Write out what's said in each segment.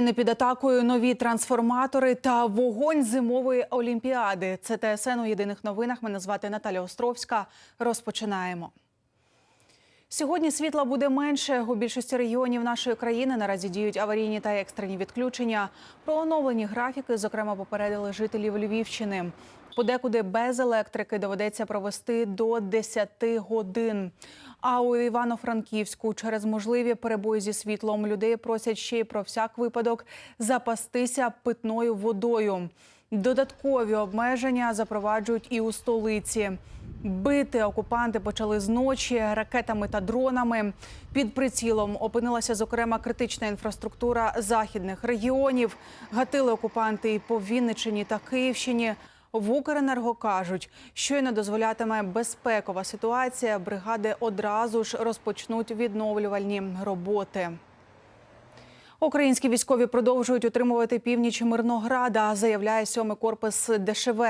Не під атакою нові трансформатори та вогонь зимової олімпіади. Це ТСН у єдиних новинах. Мене звати Наталя Островська. Розпочинаємо. Сьогодні світла буде менше. У більшості регіонів нашої країни наразі діють аварійні та екстрені відключення. Про оновлені графіки, зокрема, попередили жителів Львівщини. Подекуди без електрики доведеться провести до 10 годин. А у Івано-Франківську через можливі перебої зі світлом людей просять ще й про всяк випадок запастися питною водою. Додаткові обмеження запроваджують і у столиці. Бити окупанти почали з ночі ракетами та дронами. Під прицілом опинилася зокрема критична інфраструктура західних регіонів. Гатили окупанти і по Вінниччині та Київщині. В Укренерго кажуть, щойно дозволятиме безпекова ситуація. Бригади одразу ж розпочнуть відновлювальні роботи. Українські військові продовжують утримувати північ Мирнограда, заявляє сьомий корпус ДШВ.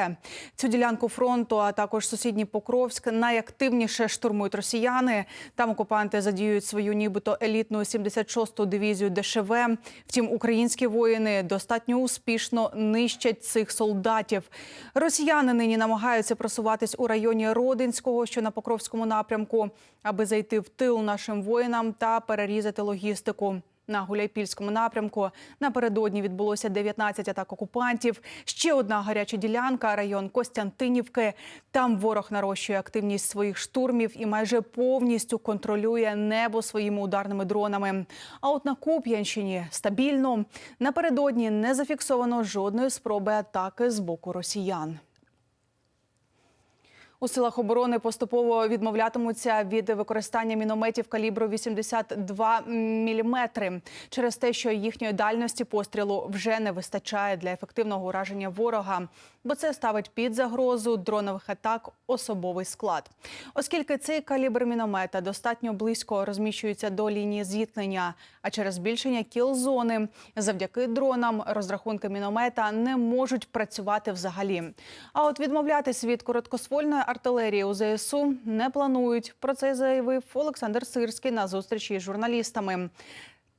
Цю ділянку фронту, а також сусідній Покровськ, найактивніше штурмують росіяни. Там окупанти задіюють свою нібито елітну 76-ту дивізію ДШВ. Втім, українські воїни достатньо успішно нищать цих солдатів. Росіяни нині намагаються просуватись у районі Родинського, що на Покровському напрямку, аби зайти в тил нашим воїнам та перерізати логістику. На Гуляйпільському напрямку напередодні відбулося 19 атак окупантів. Ще одна гаряча ділянка район Костянтинівки. Там ворог нарощує активність своїх штурмів і майже повністю контролює небо своїми ударними дронами. А от на Куп'янщині стабільно напередодні не зафіксовано жодної спроби атаки з боку росіян. У силах оборони поступово відмовлятимуться від використання мінометів калібру 82 мм через те, що їхньої дальності пострілу вже не вистачає для ефективного ураження ворога, бо це ставить під загрозу дронових атак особовий склад. Оскільки цей калібр міномета достатньо близько розміщується до лінії зіткнення, а через збільшення кіл-зони завдяки дронам розрахунки міномета не можуть працювати взагалі. А от відмовлятись від короткоствольної артилерії у ЗСУ не планують. Про це заявив Олександр Сирський на зустрічі з журналістами.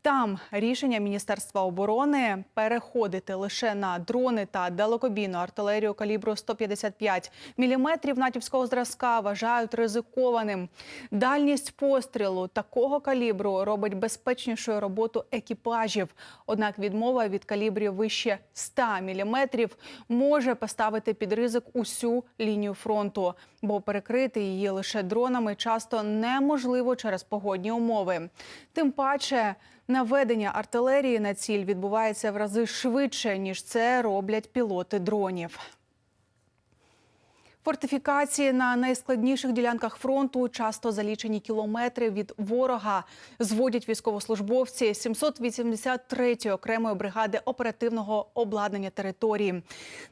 Там рішення Міністерства оборони переходити лише на дрони та далекобійну артилерію калібру 155 мм натівського зразка вважають ризикованим. Дальність пострілу такого калібру робить безпечнішою роботу екіпажів. Однак відмова від калібрів вище 100 мм може поставити під ризик усю лінію фронту, бо перекрити її лише дронами часто неможливо через погодні умови. Тим паче. Наведення артилерії на ціль відбувається в рази швидше, ніж це роблять пілоти дронів. Фортифікації на найскладніших ділянках фронту часто за лічені кілометри від ворога зводять військовослужбовці 783-ї окремої бригади оперативного обладнання території.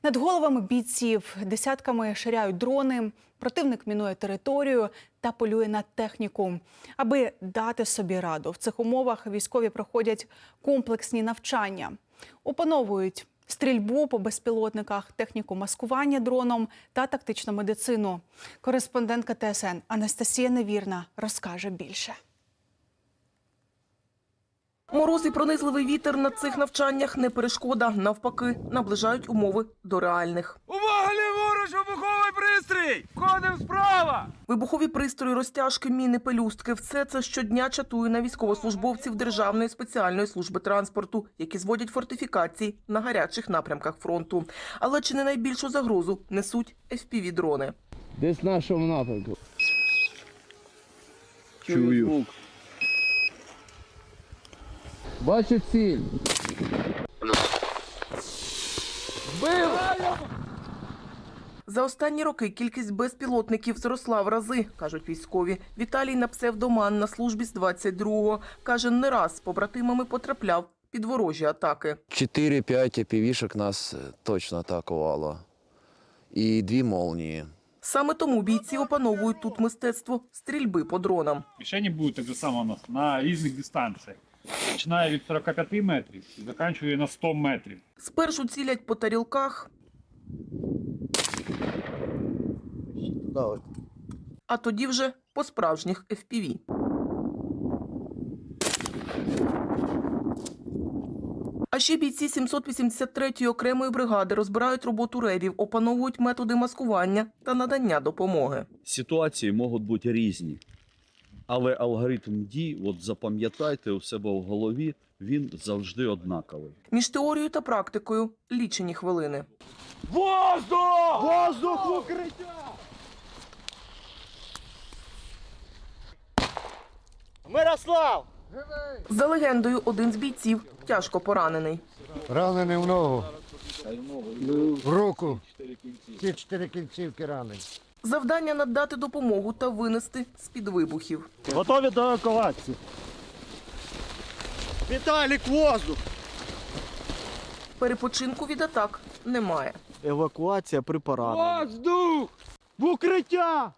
Над головами бійців десятками ширяють дрони. Противник мінує територію та полює на техніку. Аби дати собі раду в цих умовах, військові проходять комплексні навчання, опановують стрільбу по безпілотниках, техніку маскування дроном та тактичну медицину. Кореспондентка ТСН Анастасія Невірна розкаже більше. Мороз і пронизливий вітер на цих навчаннях не перешкода. Навпаки, наближають умови до реальних. Увага, вибуховий пристрій! Входимо справа! Вибухові пристрої, розтяжки, міни, пелюстки – все це щодня чатує на військовослужбовців Державної спеціальної служби транспорту, які зводять фортифікації на гарячих напрямках фронту. Але чи не найбільшу загрозу несуть FPV-дрони? Десь в нашому напрямку. Чую. Бачу ціль. За останні роки кількість безпілотників зросла в рази, кажуть військові. Віталій на псевдоман на службі з 22-го. Каже, не раз з побратимами потрапляв під ворожі атаки. 4-5 півішок нас е, точно атакувало. І дві молнії. Саме тому бійці опановують тут мистецтво стрільби по дронам. Мішені будуть так же само у нас на різних дистанціях. Починає від 45 метрів і закінчує на 100 метрів. Спершу цілять по тарілках, а тоді вже по справжніх FPV. А ще бійці 783-ї окремої бригади розбирають роботу ревів, опановують методи маскування та надання допомоги. Ситуації можуть бути різні. Але алгоритм дій, от запам'ятайте у себе в голові, він завжди однаковий. Між теорією та практикою лічені хвилини. Воздух! Воздух в укриття! Мирослав! За легендою, один з бійців тяжко поранений. Ранений в ногу. В руку. Всі чотири кінцівки ранені. Завдання надати допомогу та винести з-під вибухів. Готові до евакуації. Віталік, воздух! Перепочинку від атак немає. Евакуація при пораненні. Воздух! В укриття!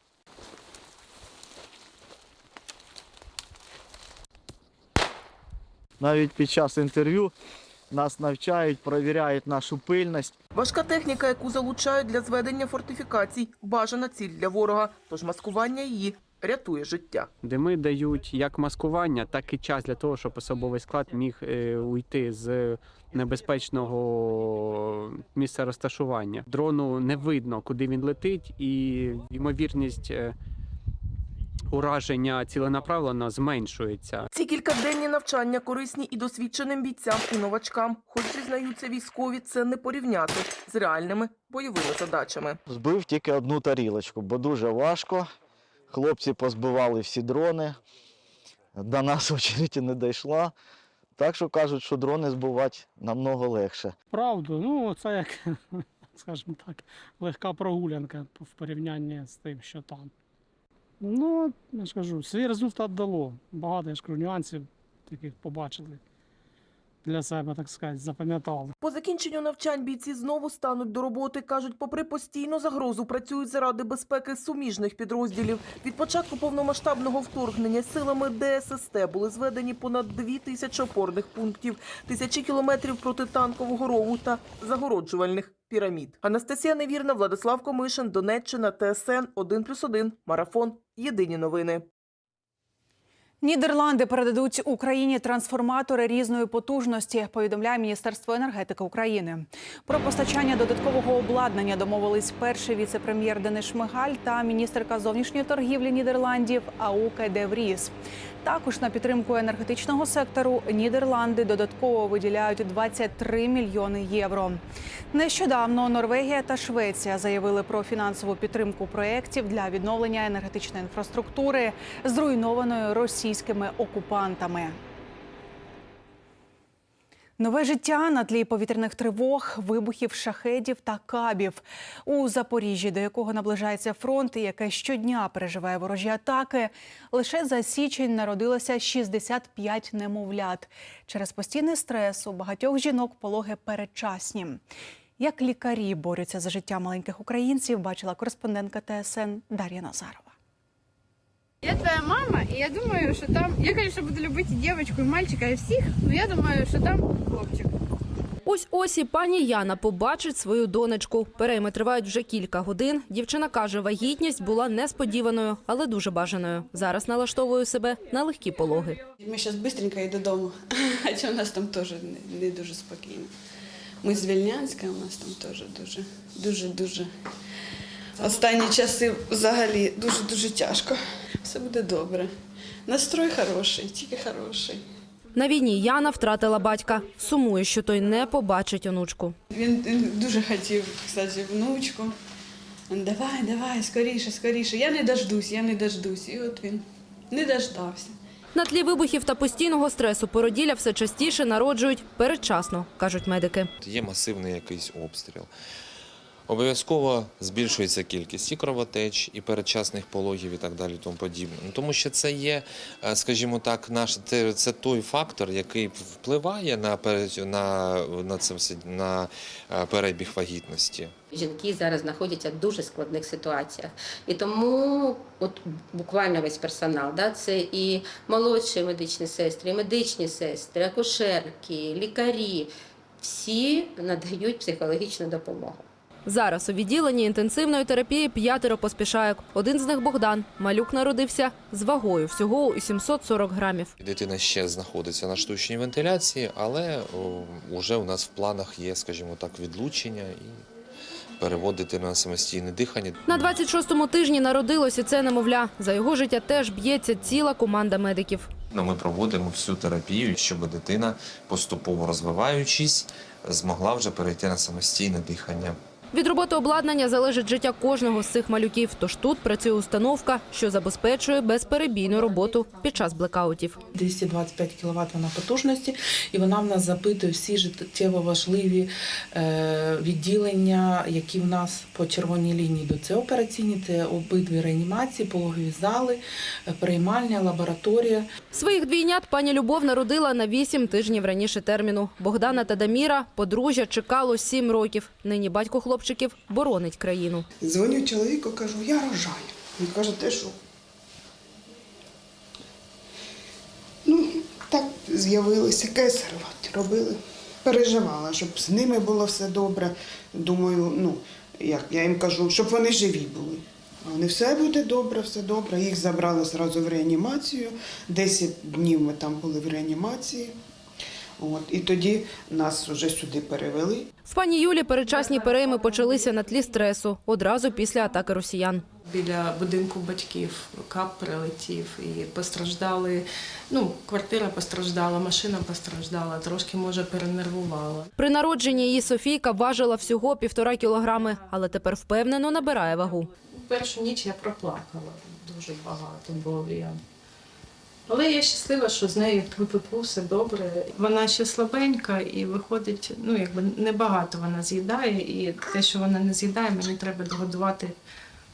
Навіть під час інтерв'ю нас навчають, перевіряють нашу пильність. Важка техніка, яку залучають для зведення фортифікацій, бажана ціль для ворога, тож маскування її рятує життя. Дими дають як маскування, так і час для того, щоб особовий склад міг е, уйти з небезпечного місця розташування. Дрону не видно, куди він летить, і ймовірність е, ураження ціленаправлено зменшується. Ці кількаденні навчання корисні і досвідченим бійцям, і новачкам, хоч зізнаються військові, це не порівняти з реальними бойовими задачами. Збив тільки одну тарілочку, бо дуже важко. Хлопці позбивали всі дрони. До нас очередь не дійшла. Так що кажуть, що дрони збивати намного легше. Правду, ну це як, скажімо так, легка прогулянка в порівнянні з тим, що там. Ну, я ж кажу, свій результат дало. Багато я ж кажу, нюансів таких побачили. Для себе, так сказати, запам'ятали. По закінченню навчань бійці знову стануть до роботи. кажуть, попри постійну загрозу, працюють заради безпеки суміжних підрозділів. Від початку повномасштабного вторгнення силами ДССТ були зведені понад дві тисячі опорних пунктів, тисячі кілометрів протитанкового рову та загороджувальних пірамід. Анастасія Невірна, Владислав Комишин, Донеччина, ТСН 1+,1, Марафон. Єдині новини. Нідерланди передадуть Україні трансформатори різної потужності. Повідомляє Міністерство енергетики України. Про постачання додаткового обладнання домовились перший віце-прем'єр Денис Шмигаль та міністерка зовнішньої торгівлі Нідерландів Ауке де Вріс. Також на підтримку енергетичного сектору Нідерланди додатково виділяють 23 мільйони євро. Нещодавно Норвегія та Швеція заявили про фінансову підтримку проєктів для відновлення енергетичної інфраструктури, зруйнованої російськими окупантами. Нове життя на тлі повітряних тривог, вибухів, шахедів та кабів у Запоріжжі, до якого наближається фронт, і яке щодня переживає ворожі атаки. Лише за січень народилося 65 немовлят. Через постійний стрес у багатьох жінок пологи передчасні. Як лікарі борються за життя маленьких українців, бачила кореспондентка ТСН Дар'я Назарова. Я твоя мама, и я думаю, что там... Я, конечно, буду любить и девочку, и мальчика, и всех, но я думаю, что там хлопчик. Ось ось і пані Яна побачить свою донечку. Перейми тривають вже кілька годин. Дівчина каже, вагітність була несподіваною, але дуже бажаною. Зараз налаштовую себе на легкі пологи. Ми зараз швидко і додому, хоча у нас там теж не, дуже спокійно. Ми з Вільнянська, у нас там теж дуже, дуже, дуже. Останні часи взагалі дуже-дуже тяжко. Все буде добре. Настрой хороший, тільки хороший. На війні Яна втратила батька. Сумує, що той не побачить онучку. Він, дуже хотів, кстати, внучку. Давай, давай, скоріше, скоріше. Я не дождусь, я не дождусь. І от він не дождався. На тлі вибухів та постійного стресу породілля все частіше народжують передчасно, кажуть медики. Є масивний якийсь обстріл. Обов'язково збільшується кількість і кровотеч, і передчасних пологів, і так далі, тому подібне. Ну, тому що це є, е, скажімо так, наш це, той фактор, який впливає на на, на це все на е, перебіг вагітності. Жінки зараз знаходяться в дуже складних ситуаціях. І тому от буквально весь персонал, да, це і молодші медичні сестри, і медичні сестри, акушерки, лікарі, всі надають психологічну допомогу. Зараз у відділенні інтенсивної терапії п'ятеро поспішаyak. Один з них Богдан. Малюк народився з вагою всього у 740 грамів. Дитина ще знаходиться на штучній вентиляції, але вже у нас в планах є, скажімо так, відлучення і переводити на самостійне дихання. На 26-му тижні народилося це немовля. За його життя теж б'ється ціла команда медиків. Ну, Ми проводимо всю терапію, щоб дитина, поступово розвиваючись, змогла вже перейти на самостійне дихання. Від роботи обладнання залежить життя кожного з цих малюків. Тож тут працює установка, що забезпечує безперебійну роботу під час блекаутів. 225 кВт вона потужності, і вона в нас запитує всі життєво важливі е, відділення, які в нас по червоній лінії йдуть. Це операційні, це обидві реанімації, пологові зали, е, приймальня, лабораторія. Своїх двійнят пані Любов народила на 8 тижнів раніше терміну. Богдана та Даміра подружжя чекало 7 років. Нині батько хлопчиків боронить країну. Дзвоню чоловіку, кажу, я рожаю. Він каже, ти що? Ну, так з'явилися кесарева, робили. Переживала, щоб з ними було все добре. Думаю, ну, як я їм кажу, щоб вони живі були. А Вони все буде добре, все добре. Їх забрали зразу в реанімацію. 10 днів ми там були в реанімації. От, і тоді нас вже сюди перевели. В пані Юлі передчасні перейми почалися на тлі стресу одразу після атаки росіян. Біля будинку батьків кап прилетів і постраждали. Ну, квартира постраждала, машина постраждала, трошки може перенервувала. При народженні її Софійка важила всього півтора кілограми, але тепер впевнено набирає вагу. Першу ніч я проплакала дуже багато, бо я. Але я щаслива, що з нею тьфу-тьфу, все добре. Вона ще слабенька і виходить, ну якби небагато вона з'їдає, і те, що вона не з'їдає, мені треба догодувати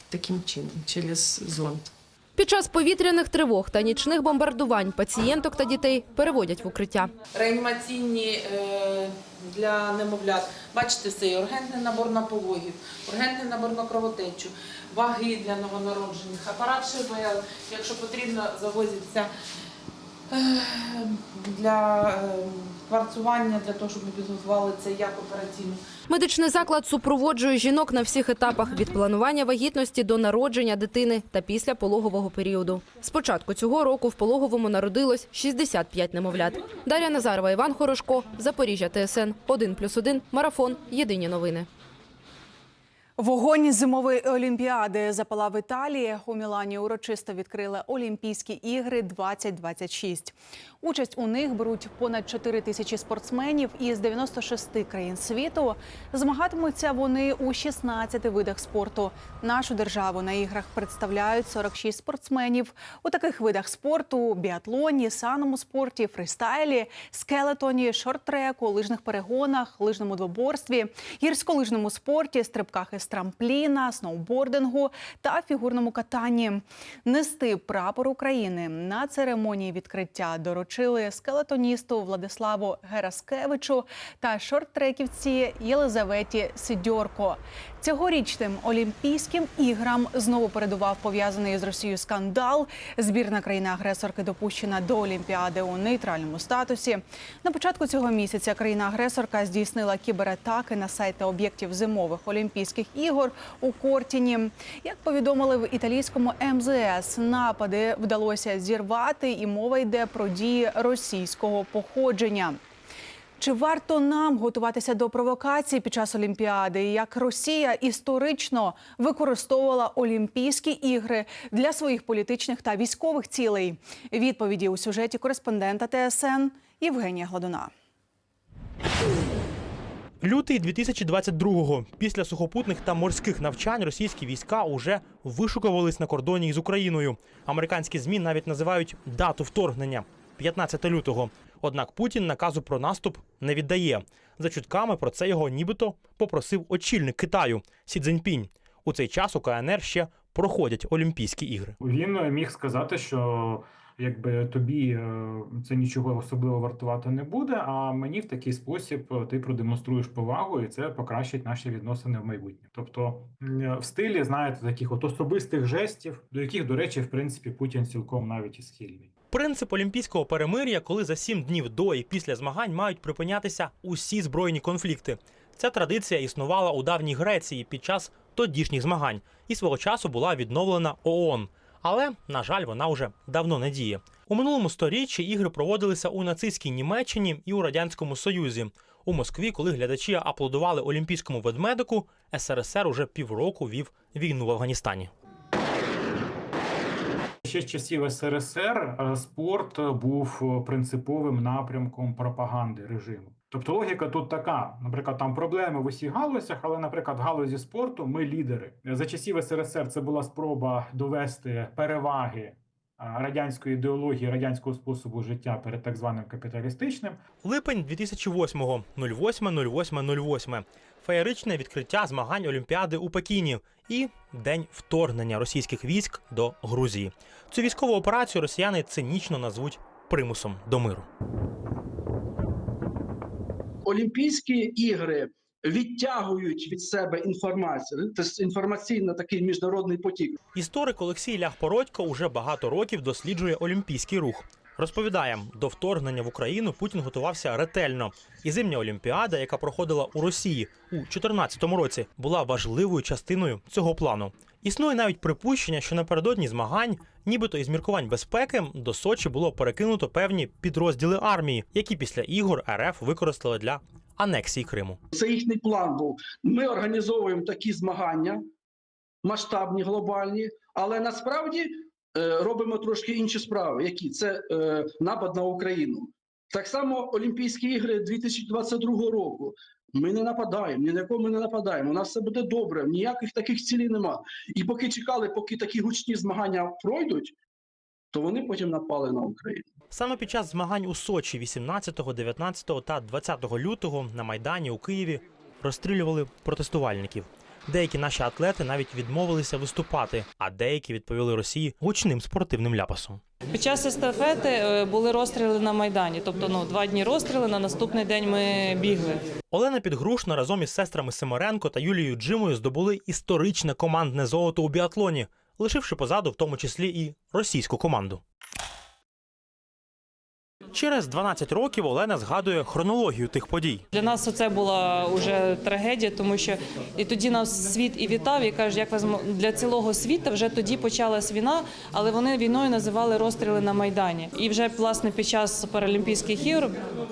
таким чином, через зонд. Під час повітряних тривог та нічних бомбардувань пацієнток та дітей переводять в укриття. Реанімаційні е, для немовлят. Бачите, це і ургентний набор на пологів, ургентний набор на кровотечу, ваги для новонароджених, апарат ШВЛ, якщо потрібно, завозиться е, для е, кварцування, для того, щоб ми підготували це як операційну. Медичний заклад супроводжує жінок на всіх етапах від планування вагітності до народження дитини та після пологового періоду. З початку цього року в пологовому народилось 65 немовлят. Дар'я Назарова, Іван Хорошко, Запоріжжя, ТСН 1+,1, Марафон. Єдині новини. Вогонь зимової олімпіади запалав в Італії. У Мілані урочисто відкрили Олімпійські ігри 2026. Участь у них беруть понад 4 тисячі спортсменів із 96 країн світу. Змагатимуться вони у 16 видах спорту. Нашу державу на іграх представляють 46 спортсменів у таких видах спорту: біатлоні, саному спорті, фристайлі, скелетоні, шорт-треку, лижних перегонах, лижному двоборстві, гірськолижному спорті, стрибках із трампліна, сноубордингу та фігурному катанні. Нести прапор України на церемонії відкриття доручили скелетоністу Владиславу Гераскевичу та шорт-треківці Єлизаветі Сидьорко. Цьогорічним Олімпійським іграм знову передував пов'язаний з Росією скандал. Збірна країни-агресорки допущена до Олімпіади у нейтральному статусі. На початку цього місяця країна-агресорка здійснила кібератаки на сайти об'єктів зимових Олімпійських ігор у Кортіні. Як повідомили в італійському МЗС, напади вдалося зірвати, і мова йде про дії російського походження. Чи варто нам готуватися до провокацій під час Олімпіади? Як Росія історично використовувала Олімпійські ігри для своїх політичних та військових цілей? Відповіді у сюжеті кореспондента ТСН Євгенія Гладуна. Лютий 2022-го. Після сухопутних та морських навчань російські війська уже вишукувались на кордоні із Україною. Американські змі навіть називають дату вторгнення 15 лютого. Однак Путін наказу про наступ не віддає. За чутками про це його нібито попросив очільник Китаю Сі Цзіньпінь. У цей час у КНР ще проходять Олімпійські ігри. Він міг сказати, що якби тобі е, це нічого особливо вартувати не буде. А мені в такий спосіб е, ти продемонструєш повагу, і це покращить наші відносини в майбутнє. Тобто в стилі, знаєте, таких от особистих жестів, до яких, до речі, в принципі, Путін цілком навіть і схильний. Принцип олімпійського перемир'я, коли за сім днів до і після змагань мають припинятися усі збройні конфлікти. Ця традиція існувала у давній Греції під час тодішніх змагань і свого часу була відновлена ООН. Але, на жаль, вона вже давно не діє. У минулому сторіччі ігри проводилися у нацистській Німеччині і у радянському Союзі. У Москві, коли глядачі аплодували олімпійському ведмедику, СРСР уже півроку вів війну в Афганістані. Ще з часів СРСР е, спорт був е, принциповим напрямком пропаганди режиму. Тобто логіка тут така: наприклад, там проблеми в усіх галузях, але, наприклад, в галузі спорту ми лідери. За часів СРСР це була спроба довести переваги е, радянської ідеології, радянського способу життя перед так званим капіталістичним. Липень 2008-го, 08.08.08. Феєричне відкриття змагань Олімпіади у Пекіні і день вторгнення російських військ до Грузії. Цю військову операцію росіяни цинічно назвуть примусом до миру. Олімпійські ігри відтягують від себе інформацію. Це інформаційно такий міжнародний потік. Історик Олексій Ляхпородько уже багато років досліджує олімпійський рух. Розповідає, до вторгнення в Україну Путін готувався ретельно, і зимня олімпіада, яка проходила у Росії у 2014 році, була важливою частиною цього плану. Існує навіть припущення, що напередодні змагань, нібито із міркувань безпеки, до Сочі було перекинуто певні підрозділи армії, які після ігор РФ використали для анексії Криму. Це їхній план був. Ми організовуємо такі змагання, масштабні, глобальні, але насправді робимо трошки інші справи. Які це е, напад на Україну. Так само Олімпійські ігри 2022 року. Ми не нападаємо, ні на кого ми не нападаємо. У нас все буде добре, ніяких таких цілей нема. І поки чекали, поки такі гучні змагання пройдуть, то вони потім напали на Україну. Саме під час змагань у Сочі 18, 19 та 20 лютого на Майдані у Києві розстрілювали протестувальників. Деякі наші атлети навіть відмовилися виступати, а деякі відповіли Росії гучним спортивним ляпасом. Під час естафети е, були розстріли на Майдані. Тобто, ну два дні розстріли, на наступний день ми бігли. Олена Підгрушна разом із сестрами Семеренко та Юлією Джимою здобули історичне командне золото у біатлоні, лишивши позаду в тому числі і російську команду. Через 12 років Олена згадує хронологію тих подій. Для нас це була вже трагедія, тому що і тоді нас світ і вітав, і каже, як вас для цілого світу вже тоді почалась війна, але вони війною називали розстріли на Майдані. І вже власне під час Паралімпійських ігор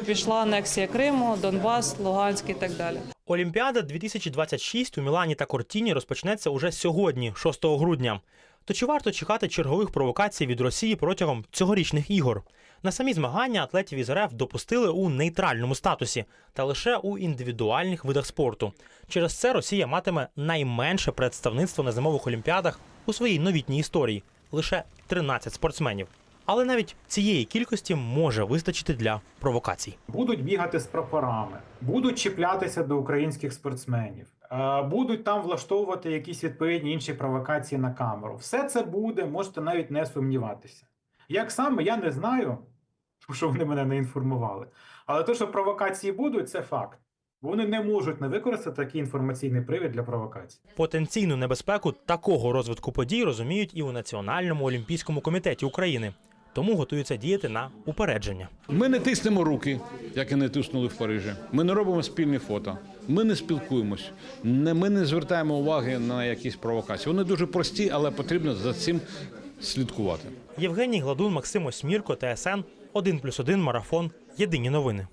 пішла анексія Криму, Донбас, Луганськ і так далі. Олімпіада 2026 у Мілані та Кортіні розпочнеться уже сьогодні, 6 грудня. То чи варто чекати чергових провокацій від Росії протягом цьогорічних ігор? На самі змагання атлетів із РФ допустили у нейтральному статусі та лише у індивідуальних видах спорту. Через це Росія матиме найменше представництво на зимових олімпіадах у своїй новітній історії лише 13 спортсменів. Але навіть цієї кількості може вистачити для провокацій. Будуть бігати з прапорами, будуть чіплятися до українських спортсменів, е, будуть там влаштовувати якісь відповідні інші провокації на камеру. Все це буде, можете навіть не сумніватися. Як саме, я не знаю, тому що вони мене не інформували. Але те, що провокації будуть, це факт. Вони не можуть не використати такий інформаційний привід для провокацій. Потенційну небезпеку такого розвитку подій розуміють і у Національному олімпійському комітеті України, тому готуються діяти на упередження. Ми не тиснемо руки, як і не тиснули в Парижі. Ми не робимо спільні фото. Ми не спілкуємось. Не, ми не звертаємо уваги на якісь провокації. Вони дуже прості, але потрібно за цим слідкувати. Євгеній Гладун, Максим Осьмірко, ТСН 1+,1 Марафон. Єдині новини.